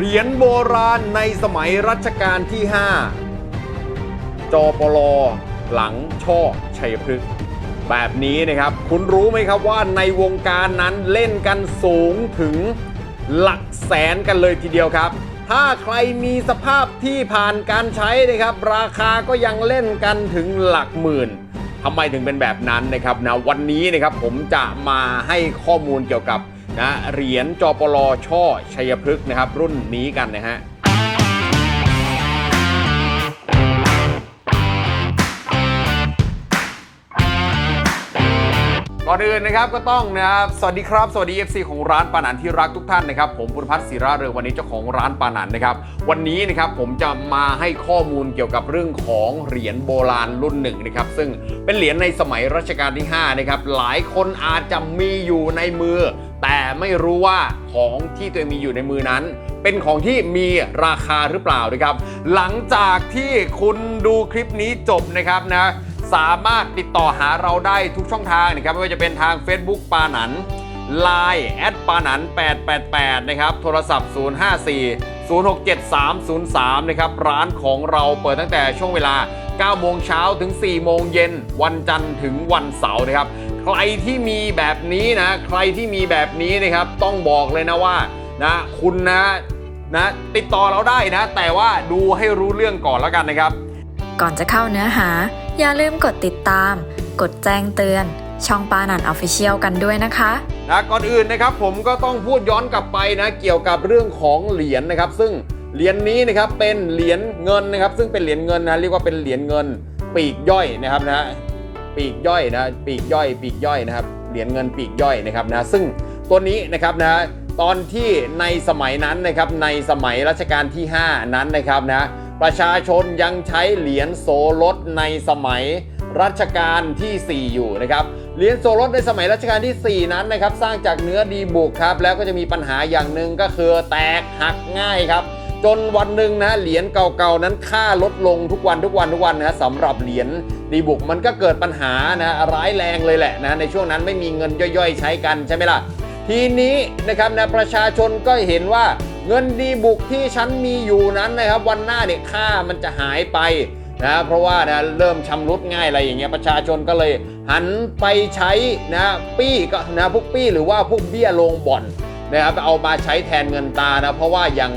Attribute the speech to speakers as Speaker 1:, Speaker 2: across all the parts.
Speaker 1: เหรียญโบราณในสมัยรัชกาลที่ 5จอปลหลังช่อชัยพฤกษ์แบบนี้นะครับ คุณรู้ไหมครับว่าในวงการนั้นเล่นกันสูงถึงหลักแสนกันเลยทีเดียวครับ ถ้าใครมีสภาพที่ผ่านการใช้นะครับ ราคาก็ยังเล่นกันถึงหลักหมื่นทำไมถึงเป็นแบบนั้นนะครับนะวันนี้นะครับผมจะมาให้ข้อมูลเกี่ยวกับ นะเหรียญจอปลช่อชัยพฤกษ์นะครับ รุ่นนี้กันนะฮะก่อนอื่นนะครับก็ต้องนะครับสวัสดีครับ สวัสดี FC ของร้านปานันที่รักทุกท่านนะครับผมปุณพัฒน์ศิราเรืองวันนี้เจ้าของร้านปานันนะครับวันนี้นะครับผมจะมาให้ข้อมูลเกี่ยวกับเรื่องของเหรียญโบราณรุ่นหนึ่งนะครับซึ่งเป็นเหรียญในสมัยรัชกาลที่5นะครับหลายคนอาจจะมีอยู่ในมือ แต่ไม่รู้ว่าของที่ตัวเองมีอยู่ในมือนั้น เป็นของที่มีราคาหรือเปล่านะครับ หลังจากที่คุณดูคลิปนี้จบนะครับนะสามารถติดต่อหาเราได้ทุกช่องทางนะครับไม่ว่าจะเป็นทาง Facebook ปาหนัน Line แอดปาหนัน 888 นะครับ โทรศัพท์ 054 067 303 นะครับ ร้านของเราเปิดตั้งแต่ช่วงเวลา 9 โมงเช้าถึง 4 โมงเย็น วันจันทร์ถึงวันเสาร์นะครับ ใครที่มีแบบนี้นะ ใครที่มีแบบนี้นะครับ ต้องบอกเลยนะว่านะคุณนะนะติดต่อเราได้นะ แต่ว่าดูให้รู้เรื่องก่อนแล้วกันนะครับ
Speaker 2: ก่อนจะเข้าเนื้อหา อย่าลืมกดติดตาม กดแจ้งเตือน ช่องปานันออฟฟิเชียลกันด้วยนะคะ
Speaker 1: นะก่อนอื่นนะครับผมก็ต้องพูดย้อนกลับไปนะ เกี่ยวกับเรื่องของเหรียญนะครับ ซึ่งเหรียญนี้นะครับเป็นเหรียญเงินนะครับ ซึ่งเป็นเหรียญเงินนะเรียกว่าเป็นเหรียญเงินปีกย่อยนะครับนะ ปีกย่อยนะปีกย่อย ปีกย่อยนะครับเหรียญเงินปีกย่อยนะครับนะซึ่งตัวนี้นะครับนะตอนที่ในสมัยนั้นนะครับในสมัยรัชกาลที่ 5 นั้นนะครับนะประชาชนยังใช้เหรียญโสรถในสมัยรัชกาลที่ 4 อยู่นะครับเหรียญโซลดในสมัยรัชกาลที่ 4 นั้นนะครับสร้างจากเนื้อดีบุกครับแล้วก็จะมีปัญหาอย่างหนึ่งก็คือแตกหักง่ายครับ จนวันหนึ่งนะเหรียญเก่าๆนั้นค่าลดลงทุกวันทุกวันทุกวันนะสำหรับเหรียญดีบุกมันก็เกิดปัญหานะร้ายแรงเลยแหละนะในช่วงนั้นไม่มีเงินย่อยๆ ใช้กันใช่ไหมล่ะทีนี้นะครับนะประชาชนก็เห็นว่าเงินดีบุกที่ฉันมีอยู่นั้นนะครับวันหน้าเนี่ยค่ามันจะหายไปนะเพราะว่านะเริ่มชำรุดง่ายอะไรอย่างเงี้ยประชาชนก็เลยหันไปใช้นะปี้ก็นะพวกปี้หรือว่าพวกเบี้ยลงบ่อนนะครับเอามาใช้แทนเงินตานะเพราะว่าอย่าง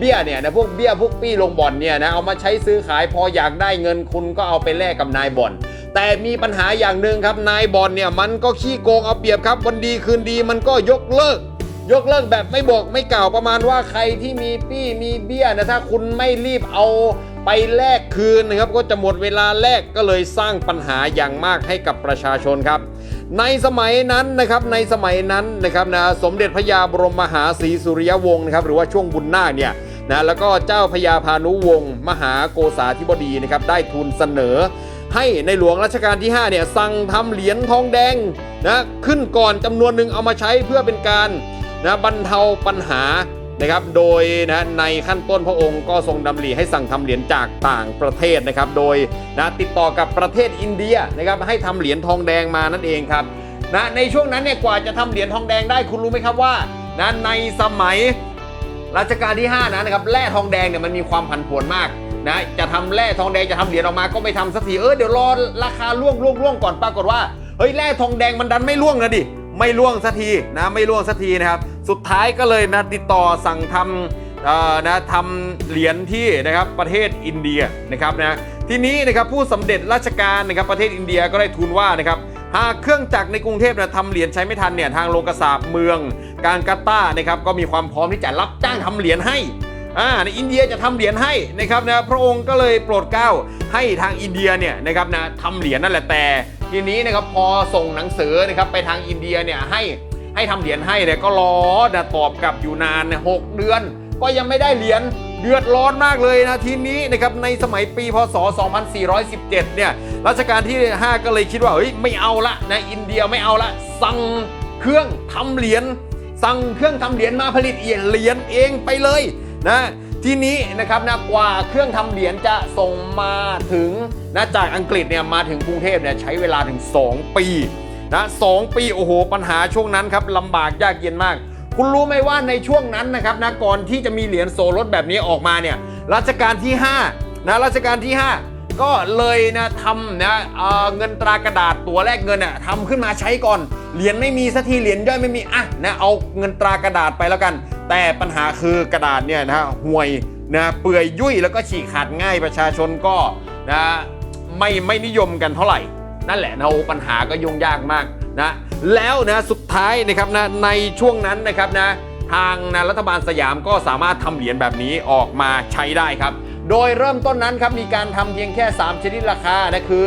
Speaker 1: เบี้ยเนี่ยนะพวกเบี้ยพวกปี้ลงบ่อนเนี่ยนะเอามาใช้ซื้อขายพออยากได้เงินคุณก็เอาไปแลกกับนายบ่อนแต่มีปัญหาอย่างหนึ่งครับนายบอนเนี่ยมันก็ขี้โกงเอาเปรียบครับ วันดีคืนดีมันก็ยกเลิก ยกเลิกแบบไม่บอกไม่กล่าวประมาณว่าใครที่มีปี้มีเบี้ยนะถ้าคุณไม่รีบเอาไปแลกคืนนะครับ ก็จะหมดเวลาแลกก็เลยสร้างปัญหาอย่างมากให้กับประชาชนครับ ในสมัยนั้นนะครับในสมัยนั้นนะครับนะสมเด็จพระยาบรมมหาศรีสุริยวงศ์นะครับหรือว่าช่วงบุญนาคเนี่ย นะแล้วก็เจ้าพญาพานุวงศ์มหาโกษาธิบดีนะครับได้ทูลเสนอ ให้ในหลวงรัชกาลที่5เนี่ยสั่งทำเหรียญทองแดงนะขึ้นก่อนจำนวนหนึ่งเอามาใช้เพื่อเป็นการนะบรรเทาปัญหานะครับโดยนะในขั้นต้นพระองค์ก็ทรงดำริให้สั่งทำเหรียญจากต่างประเทศนะครับโดยนะติดต่อกับประเทศอินเดียนะครับให้ทำเหรียญทองแดงมานั่นเองครับนะในช่วงนั้นเนี่ยกว่าจะทำเหรียญทองแดงได้คุณรู้ไหมครับว่านะในสมัย รัชกาลที่ 5 นะนะครับแร่ทองแดงเนี่ยมันมีความผันผวนมากนะจะทำแร่ทองแดงจะทำเหรียญออกมาก็ไม่ทำสักทีเออเดี๋ยวรอราคาล่วงล่วงล่วงก่อนปรากฏว่าเฮ้ยแร่ทองแดงมันดันไม่ล่วงนะดิไม่ล่วงสักทีนะไม่ล่วงสักทีนะครับสุดท้ายก็เลยนะติดต่อสั่งทำเอ่อนะทำเหรียญที่นะครับประเทศอินเดียนะครับนะทีนี้นะครับผู้สำเร็จราชการนะครับประเทศอินเดียก็ได้ทูลว่านะครับ หากเครื่องจักรในกรุงเทพนะทำเหรียญใช้ไม่ทันเนี่ยทางโลกระสาบเมืองการกัตานะครับก็มีความพร้อมที่จะรับจ้างทำเหรียญให้อ่าในอินเดียจะทำเหรียญให้นะครับนะพระองค์ก็เลยโปรดเกล้าให้ทางอินเดียเนี่ยนะครับนะทำเหรียญนั่นแหละแต่ ทีนี้นะครับพอส่งหนังสือนะครับไปทางอินเดียเนี่ยให้ให้ทำเหรียญให้เนี่ยก็รอนะตอบกลับอยู่นานเนี่ยหกเดือน ก็ยังไม่ได้เหรียญ เดือดร้อนมากเลยนะทีนี้นะครับในสมัยปีพศ 2417 เนี่ยรัชกาลที่ 5 ก็เลยคิดว่าเฮ้ยไม่เอาละนะอินเดียไม่เอาละสั่งเครื่องทำเหรียญสั่งเครื่องทำเหรียญมาผลิตเหรียญเองไปเลยนะทีนี้นะครับนะกว่าเครื่องทำเหรียญจะส่งมาถึงนะจากอังกฤษเนี่ยมาถึงกรุงเทพเนี่ยใช้เวลาถึง 2 ปีนะสองปีโอ้โหปัญหาช่วงนั้นครับลำบากยากเย็นมาก คุณรู้ไหมว่าในช่วงนั้นนะครับนะก่อนที่จะมีเหรียญโซลดแบบนี้ออกมาเนี่ยรัชกาลที่5นะรัชกาลที่ 5 ก็เลยนะทำนะเออเงินตรากระดาษตัวแรกเงินอะทำขึ้นมาใช้ก่อนเหรียญไม่มีสักทีเหรียญย่อยไม่มีอะนะเอาเงินตรากระดาษไปแล้วกัน แต่ปัญหาคือกระดาษเนี่ยนะฮะห่วยนะเปื่อยยุ่ยแล้วก็ฉีกขาดง่ายประชาชนก็นะไม่ไม่นิยมกันเท่าไหร่ นั่นแหละนะโอ้ปัญหาก็ยุ่งยากมากนะ แล้วนะสุดท้ายนะครับนะในช่วงนั้นนะครับนะทางนะรัฐบาลสยามก็สามารถทำเหรียญแบบนี้ออกมาใช้ได้ครับ โดยเริ่มต้นนั้นครับมีการทำเพียงแค่ 3 ชนิดราคานะคือ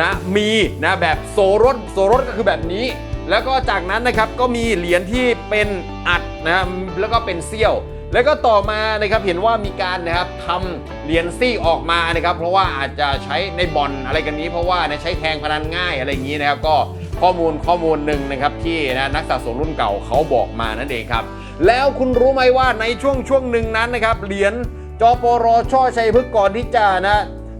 Speaker 1: นะมีนะแบบโซรสโซรสก็คือแบบนี้ แล้วก็จากนั้นนะครับก็มีเหรียญที่เป็นอัดนะแล้วก็เป็นเซี่ยวแล้วก็ต่อมานะครับเห็นว่ามีการนะครับทำเหรียญซี่ออกมานะครับ เพราะว่าอาจจะใช้ในบ่อนอะไรกันนี้ เพราะว่านะใช้แทงพนันง่ายอะไรอย่างนี้นะครับ ก็ ข้อมูลข้อมูลหนึ่งนะครับที่นะนักสะสมรุ่นเก่าเขาบอกมานั่นเองครับ แล้วคุณรู้ไหมว่าในช่วงช่วงหนึ่งนั้นนะครับเหรียญจปรช่อชัยพฤกษ์ก่อนที่จะนะ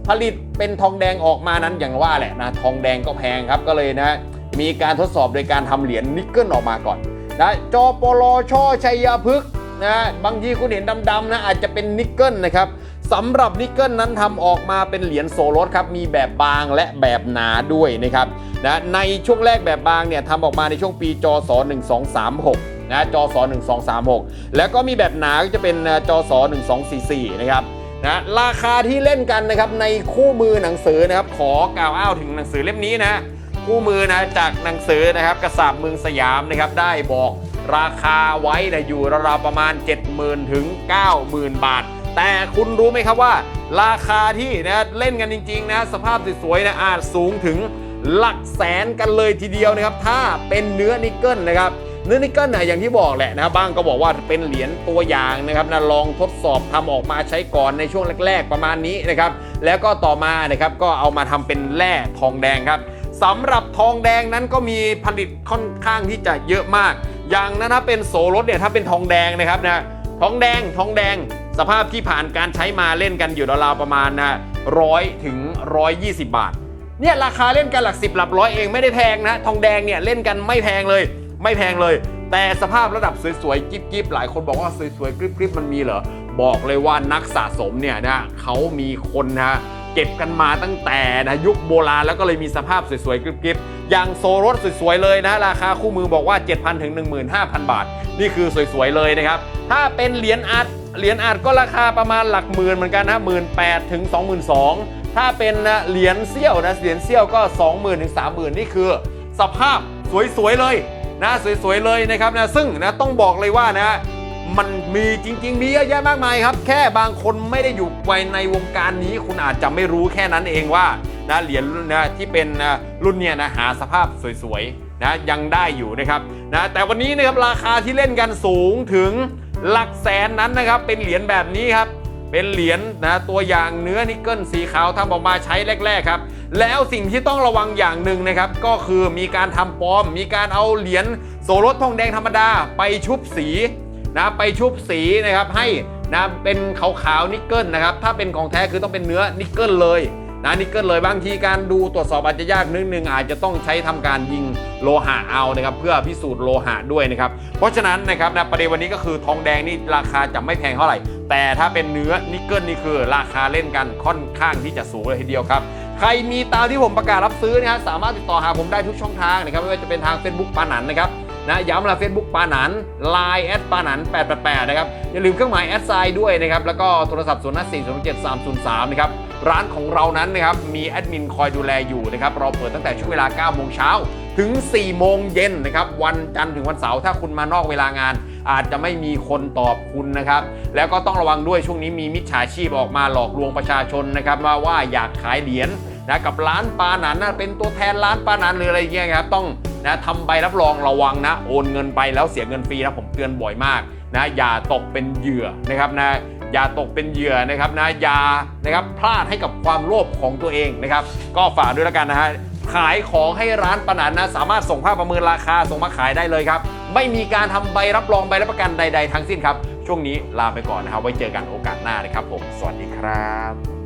Speaker 1: ผลิตเป็นทองแดงออกมานั้นอย่างว่าแหละนะทองแดงก็แพงครับก็เลยนะ มีการทดสอบโดยการทำเหรียญนิกเกิลออกมาก่อนนะจปรช่อชัยพฤกษ์นะบางทีคุณเห็นดำๆนะอาจจะเป็นนิกเกิลนะครับ สำหรับนิกเกิลนั้นทำออกมาเป็นเหรียญโซลดครับ มีแบบบางและแบบหนาด้วยนะครับนะในช่วงแรกแบบบางเนี่ยทำออกมาในช่วงปีจศ1236นะจศ1236 แล้วก็มีแบบหนาก็จะเป็นจศ1244นะครับนะราคาที่เล่นกันนะครับในคู่มือหนังสือนะครับขอกล่าวอ้าวถึงหนังสือเล่มนี้นะคู่มือนะจากหนังสือนะครับกระสาบเมืองสยามนะครับได้บอกราคาไว้นะอยู่ราวๆประมาณ 70,000 ถึง 90,000 บาท แต่คุณรู้ไหมครับว่า ราคาที่นะเล่นกันจริงๆนะสภาพสวยๆนะอาจสูงถึงหลักแสนกันเลยทีเดียวนะครับ ถ้าเป็นเนื้อนิกเกิลนะครับเนื้อนิกเกิลนะอย่างที่บอกแหละนะบ้างก็บอกว่าเป็นเหรียญตัวอย่างนะครับนะลองทดสอบทำออกมาใช้ก่อนในช่วงแรก ๆ ประมาณนี้นะครับ แล้วก็ต่อมานะครับก็เอามาทำเป็นแร่ทองแดงครับสำหรับทองแดงนั้นก็มีผลิตค่อนข้างที่จะเยอะมาก อย่างนั้นถ้าเป็นโสรถเนี่ยถ้าเป็นทองแดงนะครับนะทองแดงทองแดง สภาพที่ผ่านการใช้มาเล่นกันอยู่ราวๆประมาณนะร้อยถึงร้อยยี่สิบบาท เนี่ยราคาเล่นกันหลักสิบหลักร้อยเองไม่ได้แพงนะ ทองแดงเนี่ยเล่นกันไม่แพงเลย ไม่แพงเลย แต่สภาพระดับสวยๆกิ๊บๆหลายคนบอกว่าสวยๆกริบๆมันมีเหรอบอกเลยว่านักสะสมเนี่ยนะเขามีคนนะเก็บกันมาตั้งแต่นะยุคโบราณแล้วก็เลยมีสภาพสวยๆกริบๆอย่างโซรสสวยๆเลยนะราคาคู่มือบอกว่า 7,000ถึง15,000 บาท นี่คือสวยๆเลยนะครับ ถ้าเป็นเหรียญอัด เหรียญอัดก็ราคาประมาณหลักหมื่นเหมือนกันนะหมื่นแปดถึงสองหมื่นสองถ้าเป็นเหรียญเซี่ยวนะเหรียญเซี่ยวก็20,000ถึง30,000นี่คือ สภาพสวยๆเลยนะสวยๆเลยนะครับนะซึ่งนะต้องบอกเลยว่านะมันมีจริง ๆ มีเยอะแยะมากมายครับ แค่บางคนไม่ได้อยู่ไวในวงการนี้ คุณอาจจะไม่รู้แค่นั้นเองว่านะเหรียญนะที่เป็นนะรุ่นเนี่ยนะหาสภาพสวยๆนะยังได้อยู่นะครับนะแต่วันนี้นะครับราคาที่เล่นกันสูงถึง หลักแสนนั้นนะครับเป็นเหรียญแบบนี้ครับเป็นเหรียญนะตัวอย่างเนื้อนิกเกิลสีขาวทำออกมาใช้แรก ๆ ครับ แล้วสิ่งที่ต้องระวังอย่างหนึ่งนะครับ ก็คือมีการทำปลอม มีการเอาเหรียญโสรถทองแดงธรรมดาไปชุบสีนะไปชุบสีนะครับให้นะเป็นขาวๆนิกเกิลนะครับ ถ้าเป็นของแท้คือต้องเป็นเนื้อนิกเกิลเลย นะนิกเกิลเลยบางทีการดูตรวจสอบอาจจะยากนิดนึงอาจจะต้องใช้ทำการยิงโลหะเอานะครับเพื่อพิสูจน์โลหะด้วยนะครับเพราะฉะนั้นนะครับนะประเด็นวันนี้ก็คือทองแดงนี่ราคาจะไม่แพงเท่าไหร่ แต่ถ้าเป็นเนื้อนิกเกิลนี่คือราคาเล่นกันค่อนข้างที่จะสูงเลยทีเดียวครับใครมีตามที่ผมประกาศรับซื้อนะฮะสามารถติดต่อหาผมได้ทุกช่องทางนะครับไม่ว่าจะเป็นทาง Facebook ปานันนะครับนะย้ำละ Facebook ปานัน Line แอดปานัน888 นะครับ อย่าลืมเครื่องหมายแอดไซน์ด้วยนะครับ แล้วก็โทรศัพท์ 0 5 4 0 7 3 0 3 นะครับ ร้านของเรานั้นนะครับมีแอดมินคอยดูแลอยู่นะครับเราเปิดตั้งแต่ช่วงเวลา9โมงเช้าถึง 4 โมงเย็นนะครับวันจันทร์ถึงวันเสาร์ถ้าคุณมานอกเวลางาน อาจจะไม่มีคนตอบคุณนะครับ แล้วก็ต้องระวังด้วยช่วงนี้มีมิจฉาชีพออกมาหลอกลวงประชาชนนะครับมาว่าอยากขายเหรียญนะกับร้านปาหนันนะเป็นตัวแทนร้านปาหนันหรืออะไรเงี้ยครับต้องนะทำใบรับรองระวังนะ โอนเงินไปแล้วเสียเงินฟรีนะผมเตือนบ่อยมากนะอย่าตกเป็นเหยื่อนะครับนะ อย่าตกเป็นเหยื่อนะครับนะอย่านะครับพลาดให้กับความโลภของตัวเองนะครับ ก็ฝากด้วยแล้วกันนะฮะขายของให้ร้านปนันนะ สามารถส่งภาพประเมินราคาส่งมาขายได้เลยครับ ไม่มีการทำใบรับรองใบรับประกันใด ๆ ทั้งสิ้นครับ ช่วงนี้ลาไปก่อนนะครับไว้เจอกันโอกาสหน้านะครับผม สวัสดีครับ